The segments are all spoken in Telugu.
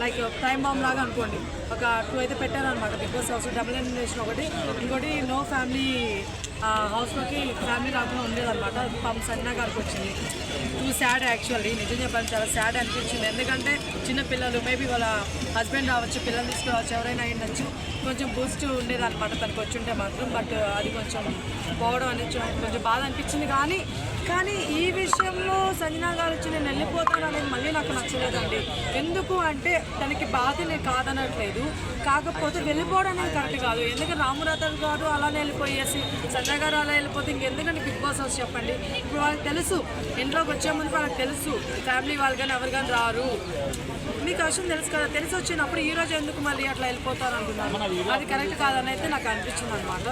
లైక్ టైం బాంబ్ లాగా అనుకోండి. ఒక టూ అయితే పెట్టారనమాట big boss house double elimination ఒకటి. ఇంకోటి నో ఫ్యామిలీ హౌస్లోకి ఫ్యామిలీ రాకుండా ఉండేదన్నమాట. పాపం సన్నా గారికి వచ్చింది. టూ సాడ్ యాక్చువల్లీ నిజం చెప్పాలి చాలా సాడ్ అనిపించింది. ఎందుకంటే చిన్న పిల్లలు మేబీ వాళ్ళ హస్బెండ్ రావచ్చు పిల్లలు తీసుకురావచ్చు ఎవరైనా అయ్యిండొచ్చు కొంచెం బూస్ట్ ఉండేది అనమాట తనకు వచ్చి ఉంటే మాత్రం. బట్ అది కొంచెం పోవడం అనేది కొంచెం బాధ అనిపించింది. కానీ కానీ ఈ విషయంలో సంజనా గారు వచ్చి నేను వెళ్ళిపోతాను అనేది మళ్ళీ నాకు నచ్చలేదండి. ఎందుకు అంటే తనకి బాధ నేను కాదనట్లేదు. కాకపోతే వెళ్ళిపోవడం అనేది కరెక్ట్ కాదు. ఎందుకంటే రామరాథన్ గారు అలానే వెళ్ళిపోయేసి సంజయ్ గారు అలా వెళ్ళిపోతే ఇంకెందుకంటే బిగ్ బాస్ హౌస్ చెప్పండి? ఇప్పుడు వాళ్ళకి తెలుసు ఇంట్లోకి వచ్చే ముందు వాళ్ళకి తెలుసు ఫ్యామిలీ వాళ్ళు కానీ ఎవరు కానీ రారు. మీకు విషయం తెలుసు కదా? తెలిసి వచ్చినప్పుడు ఈ రోజు ఎందుకు మళ్ళీ అట్లా వెళ్ళిపోతారు అనుకున్నాను అది కరెక్ట్ కాదని అయితే నాకు అనిపించింది అనమాట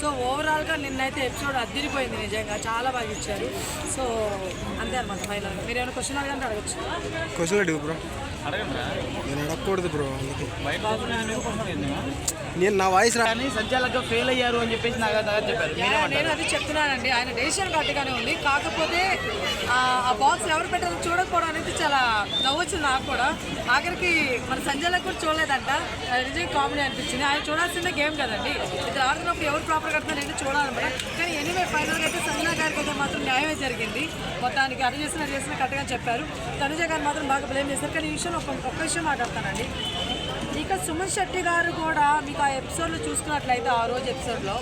సో ఓవరాల్గా నిన్నైతే ఎపిసోడ్ అద్దరిపోయింది నిజంగా. చాలా బాగా ఇచ్చారు. సో అంతే అనమాట ఫైనల్ మీరు ఏమైనా క్వశ్చన్ అడగంటే అడగచ్చు. క్వశ్చన్ అడుగు బ్రో అడగండి నేను అడగకూడదు బ్రో నేను నా వాయిస్ రా కానీ సంచాలకుగా ఫెయిల్ అయ్యారు అని చెప్పేసి నాకు చెప్పారు. నేను అది చెప్తున్నానండి. ఆయన డెసిషన్ కరెక్ట్గానే ఉంది. కాకపోతే ఆ, ఆ బాక్స్ ఎవరు పెట్టారో చూడకపోవడం అనేది చాలా అనిపించింది నాకు కూడా. ఆఖరికి మన సంజయ్లకు కూడా చూడలేదంట. నిజంగా కామెడీ అనిపించింది. ఆయన చూడాల్సిందే గేమ్ కదండి. ఇది ఆడుతున్నప్పుడు ఎవరు ప్రాపర్ కడుతున్నారు ఏంటి చూడాలన్నమాట. కానీ ఎనీవే ఫైనల్గా అయితే సంజనా గారికి అయితే మాత్రం న్యాయమే జరిగింది. మొత్తానికి అది చేసిన చేసిన కరెక్ట్గా చెప్పారు. తనుజ గారు మాత్రం బాగా బ్లేమ్ చేశారు. కానీ ఈ విషయంలో ఒక ఒక్క విషయం మాట్లాడతానండి. ఇక సుమన్ శెట్టి గారు కూడా మీకు ఆ ఎపిసోడ్లో చూసుకున్నట్లయితే ఆ రోజు ఎపిసోడ్లో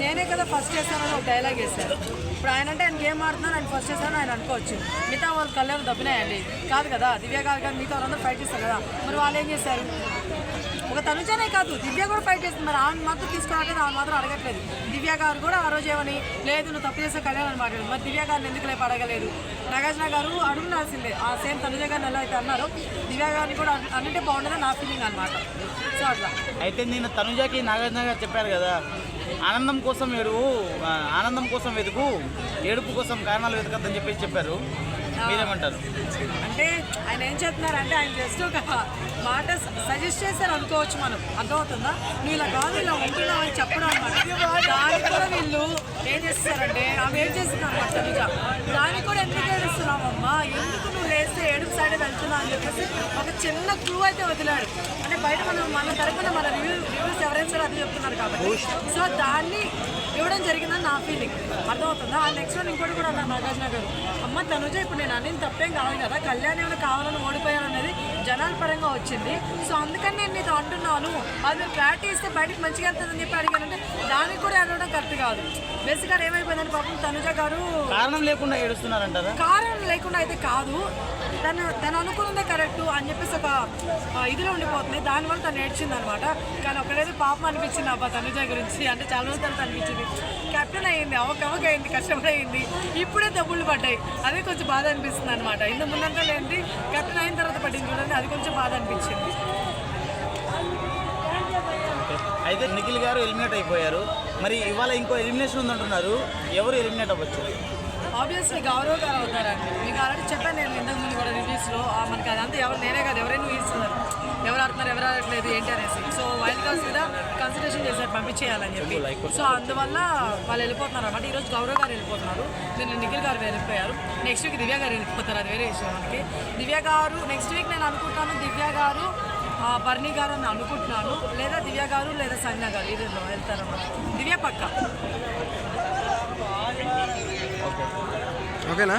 నేనే కదా ఫస్ట్ చేశానని ఒక డైలాగ్ వేశారు. ఇప్పుడు ఆయన అంటే ఆయన గేమ్ ఆడుతున్నాను ఆయన ఫస్ట్ చేశాను ఆయన అనుకోవచ్చు. మిగతా వాళ్ళు కళ్యాణ్ దబ్బినాయండి కాదు కదా దివ్య గారు కానీ మిగతా వాళ్ళందరూ ఫైట్ చేస్తారు కదా. మరి వాళ్ళు ఏం చేశారు? ఒక తనుజనే కాదు దివ్య కూడా ఫైట్ చేస్తుంది మరి ఆమె మాత్రం తీసుకోవట్లేదు ఆమె మాత్రం అడగట్లేదు. దివ్య గారు కూడా ఆ రోజు ఏమని లేదు నువ్వు తప్పు చేసే కళ్యాణ్ అని మాట్లాడు మరి దివ్య గారిని ఎందుకు లేపు అడగలేదు? నాగార్జున గారు అడుగునాల్సిందే ఆ సేమ్ తనుజ గారిని ఎలా అయితే అన్నారో దివ్య గారిని కూడా అన్నింటే బాగుంటుందని నా ఫీలింగ్ అనమాట సో అట్లా. అయితే నేను తనుజాకి నాగార్జున గారు చెప్పారు కదా ఆనందం కోసం ఏడువు ఆనందం కోసం వెతుకు ఏడుపు కోసం కారణాలు వెతకద్దని చెప్పేసి చెప్పారు. మీరేమంటారు? అంటే ఆయన ఏం చెప్తున్నారంటే ఆయన జస్ట్ ఒక మాట సజెస్ట్ చేశారు అనుకోవచ్చు మనం. అర్థమవుతుందా? నువ్వు ఇలా కాదు ఇలా ఉంటున్నావు అని చెప్పడం అనమాట దానికి కూడా వీళ్ళు ఏం చేస్తారంటే ఆమె ఏం చేస్తుంది అనమాట తనుజ దానికి కూడా ఎందుకు ఏడుస్తున్నావమ్మా? ఎందుకు నువ్వు లేస్తే ఏడుపు సైడ్ వెళ్తున్నావు అని చెప్పేసి ఒక చిన్న క్లూ అయితే వదిలాడు అంటే బయట మనం మన తరపున మన రివ్యూ రివ్యూస్ ఎవరైనా సరే అది చెప్తున్నారు కాబట్టి. సో దాన్ని ఇవ్వడం జరిగిందని నా ఫీలింగ్ అర్థమవుతుందా? ఆ నెక్స్ట్ వన్ ఇంకోటి కూడా అన్నారు నాగార్జున గారు. అమ్మ తనుజ ఇప్పుడు నేను అన్ని తప్పేం కాదు కదా? కళ్యాణ్ ఏమైనా కావాలని ఓడిపోయాను అనేది జనాల పరంగా వచ్చింది. సో అందుకని నేను నీతో అంటున్నాను. అది మీరు క్లారిటీ ఇస్తే బయటకు మంచిగా వెళ్తుందని చెప్పి అడిగానంటే దానికి కూడా అడగడం కరెక్ట్ కాదు. బేసిక్గా ఏమైపోయిందని పాపం తనుజ గారు కారణం లేకుండా ఏడుస్తున్నారంటారా? కారణం లేకుండా అయితే కాదు. తను తను అనుకున్నదే కరెక్ట్ అని చెప్పేసి ఒక ఇదిలో ఉండిపోతుంది. దానివల్ల తను ఏడ్చింది అనమాట కానీ ఒకటైతే పాపం అనిపించింది అబ్బా తనుజ గురించి అంటే చాలా రోజులు తర్వాత అనిపించింది కెప్టెన్ అయ్యింది అవకవక అయింది కష్టపడైంది ఇప్పుడే దబ్బులు పడ్డాయి. అదే కొంచెం బాధ అనిపిస్తుంది అనమాట ఇంత ముందంతా లేనిది కెప్టెన్ అయిన తర్వాత పట్టింది చూడండి అది కొంచెం బాధ అనిపించింది. అయితే నిఖిల్ గారు ఎలిమినేట్ అయిపోయారు. మరి ఇవాళ ఇంకో ఎలిమినేషన్ ఉందంటున్నారు. ఎవరు ఎలిమినేట్ అవ్వచ్చు? ఆబ్వియస్లీ గౌరవ్ గారు అవుతారండి. మీకు ఆల్రెడీ చెప్పాను నేను ఇంతకు రివ్యూస్లో మనకి అదంతా ఎవరు నేనే కాదు ఎవరైనా ఊహిస్తున్నారు ఎవరు ఆడుతున్నారు ఎవరు ఆడట్లేదు ఏంటి అనేసి. సో వైల్డ్ కార్డ్స్ మీద కన్సిడరేషన్ చేశారు పంపించేయాలని చెప్పి. సో అందువల్ల వాళ్ళు వెళ్ళిపోతున్నారు అనమాట ఈరోజు గౌరవ్ గారు వెళ్ళిపోతున్నారు. నేను నిఖిల్ గారు వెళ్ళిపోయారు. నెక్స్ట్ వీక్ దివ్య గారు వెళ్ళిపోతారు అది వేరే విషయం మనకి. దివ్య గారు నెక్స్ట్ వీక్ నేను అనుకుంటాను దివ్య గారు ఆ, బర్నీ గారు అని అనుకుంటున్నాను. లేదా దివ్య గారు లేదా సంజ్ఞ గారు ఇది వెళ్తారన్నమాట దివ్య పక్క. ఓకేనా?